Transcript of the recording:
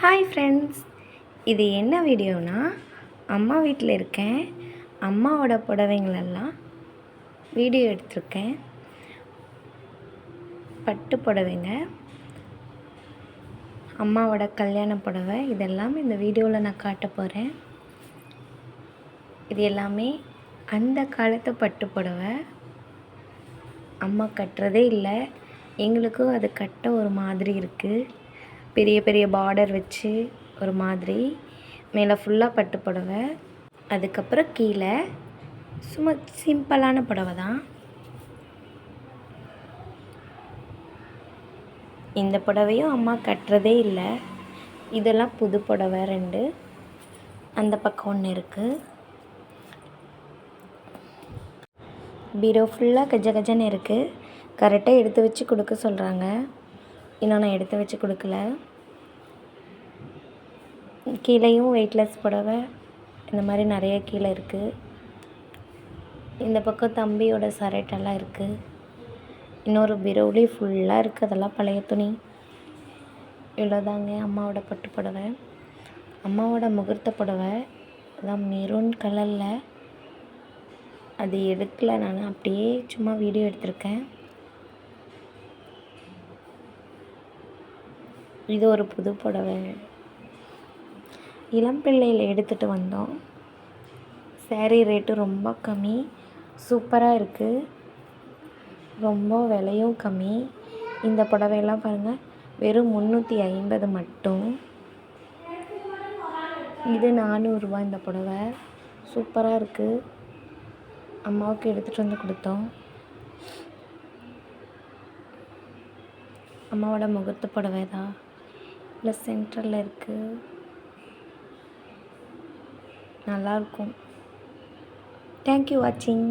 Hi friends இது என்ன வீடியோனா அம்மா வீட்டில் இருக்கேன். அம்மாவோட புடவைங்களெல்லாம் வீடியோ எடுத்திருக்கேன். பட்டு புடவைங்க. அம்மாவோட கல்யாண புடவை. இதெல்லாம் இந்த வீடியோவில் நான் காட்ட போகிறேன் இது எல்லாமே அந்த காலத்து பட்டு புடவை. அம்மா கட்டுறதே இல்லை. எங்களுக்கும் அது கட்ட ஒரு மாதிரி இருக்குது பெரிய பெரிய பார்டர் வச்சு ஒரு மாதிரி மேலே ஃபுல்லாக பட்டு புடவை. அதுக்கப்புறம் கீழே சும்மா சிம்பிளான புடவை தான். இந்த புடவையும் அம்மா கட்டுறதே இல்லை. இதெல்லாம் புது புடவை ரெண்டு. அந்த பக்கம் ஒன்று இருக்குது பீரோ ஃபுல்லாக கஜ கஜன்னு இருக்குது கரெக்டாக எடுத்து வச்சு கொடுக்க சொல்கிறாங்க இன்னும் நான் எடுத்து வச்சு கொடுக்கல. கீழேயும் வெயிட்லெஸ் புடவை இந்த மாதிரி நிறைய கீழே இருக்குது இந்த பக்கம் தம்பியோட சரட்டெல்லாம் இருக்குது இன்னொரு பீரோவிலேயும் ஃபுல்லாக இருக்குது அதெல்லாம் பழைய துணி. இவ்வளோதாங்க அம்மாவோட பட்டு புடவை. அம்மாவோட முகூர்த்த புடவை. அதான் மெரூன் கலரில் அது எடுக்கல நான். அப்படியே சும்மா வீடியோ எடுத்திருக்கேன். இது ஒரு புது புடவை. இளம்பிள்ளையில் எடுத்துகிட்டு வந்தோம். சேரீ ரேட்டு ரொம்ப கம்மி. சூப்பராக இருக்குது ரொம்ப விலையும் கம்மி. இந்த புடவையெல்லாம் பாருங்கள் வெறும் முந்நூற்றி ஐம்பது மட்டும். இது நானூறுரூவா இந்த புடவை. சூப்பராக இருக்குது அம்மாவுக்கு எடுத்துகிட்டு வந்து கொடுத்தோம். அம்மாவோட முகூர்த்த புடவை தான் இல்லை சென்டரில் இருக்குது நல்லாயிருக்கும். தேங்க்யூ வாட்சிங்